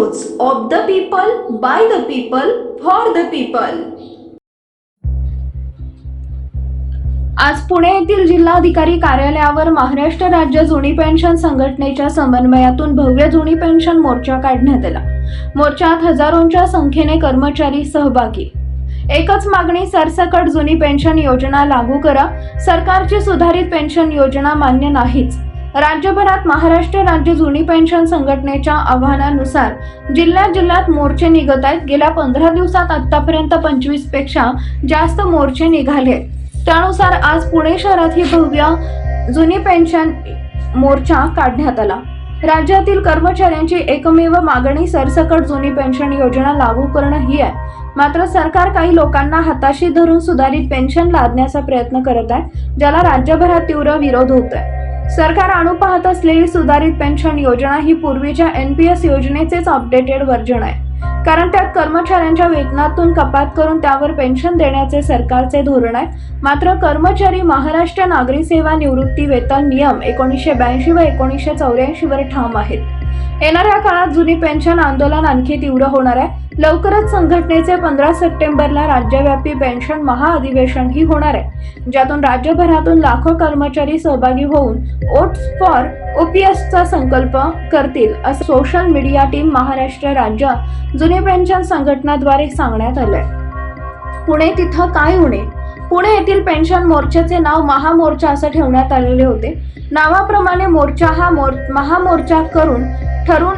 News of the people by the people for the people आज पुणे येथील जिल्हाधिकारी कार्यालयावर महाराष्ट्र राज्य जुनी पेन्शन संघटनेच्या समन्वयातून भव्य जुनी पेन्शन मोर्चा काढण्यात आला. मोर्चात हजारोंच्या संख्येने कर्मचारी सहभागी. एकच मागणी सरसकट जुनी पेन्शन योजना लागू करा. सरकारची सुधारित पेन्शन योजना मान्य नाहीच. राज्यभरात महाराष्ट्र राज्य जुनी पेन्शन संघटनेच्या आव्हानानुसार जिल्ह्यात जिल्ह्यात मोर्चे निघत आहेत. गेल्या पंधरा दिवसात आतापर्यंत पंचवीसपेक्षा जास्त मोर्चे निघाले आहेत. त्यानुसार आज पुणे शहरात ही भव्य जुनी पेन्शन मोर्चा काढण्यात आला. राज्यातील कर्मचाऱ्यांची एकमेव मागणी सरसकट जुनी पेन्शन योजना लागू करणं ही आहे. मात्र सरकार काही लोकांना हाताशी धरून सुधारित पेन्शन लादण्याचा प्रयत्न करत आहे ज्याला राज्यभरात तीव्र विरोध होत आहे सरकार आणू पाहत असलेली सुधारित पेन्शन योजना ही पूर्वीच्या एन पी एस योजनेचेच अपडेटेड व्हर्जन आहे. कारण त्यात कर्मचाऱ्यांच्या वेतनातून कपात करून त्यावर पेन्शन देण्याचे सरकारचे धोरण आहे. मात्र कर्मचारी महाराष्ट्र नागरी सेवा निवृत्ती वेतन नियम एकोणीसशे ब्याऐंशी व एकोणीसशे चौऱ्याऐंशी वर ठाम आहेत. येणाऱ्या काळात जुनी पेन्शन आंदोलन आणखी तीव्र होणार आहे. लवकरच संघटनेचे पंधरा सप्टेंबरला राज्यव्यापी पेन्शन महाअधिवेशनही होणार आहे. ज्यातून राज्यभरातून लाखो कर्मचारी सहभागी होऊन ओट्स फॉर ओपीएसचा संकल्प करतील असं सोशल मीडिया टीम महाराष्ट्र राज्य जुनी पेन्शन संघटनाद्वारे सांगण्यात आलंय. पुणे तिथं काय होणे? पुणे येथील पेन्शन मोर्चाचे नाव महामोर्चा असं ठेवण्यात आलेले होते. नावाप्रमाणे मोर्चा हा मोर महामोर्चा करून ठरून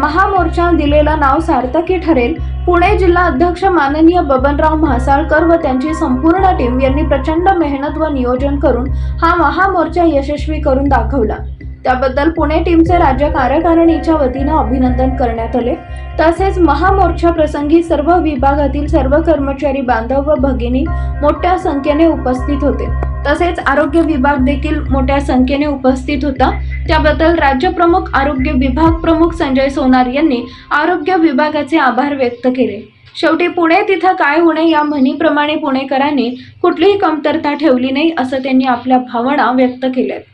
महामोर्चा दिलेलं नाव सार्थकी ठरेल. पुणे जिल्हा अध्यक्ष माननीय बबनराव म्हासाळकर व त्यांची संपूर्ण टीम यांनी प्रचंड मेहनत व नियोजन करून हा महामोर्चा यशस्वी करून दाखवला. त्याबद्दल पुणे टीमचे राज्य कार्यकारिणीच्या वतीनं अभिनंदन करण्यात आले. तसेच महामोर्चा प्रसंगी सर्व विभागातील सर्व कर्मचारी बांधव व भगिनी मोठ्या संख्येने उपस्थित होते. तसेच आरोग्य विभाग देखील मोठ्या संख्येने उपस्थित होता. त्याबद्दल राज्य प्रमुख आरोग्य विभाग प्रमुख संजय सोनार यांनी आरोग्य विभागाचे आभार व्यक्त केले. शेवटी पुणे तिथं काय होणे या म्हणीप्रमाणे पुणेकरांनी कुठलीही कमतरता ठेवली नाही असं त्यांनी आपल्या भावना व्यक्त केल्या आहेत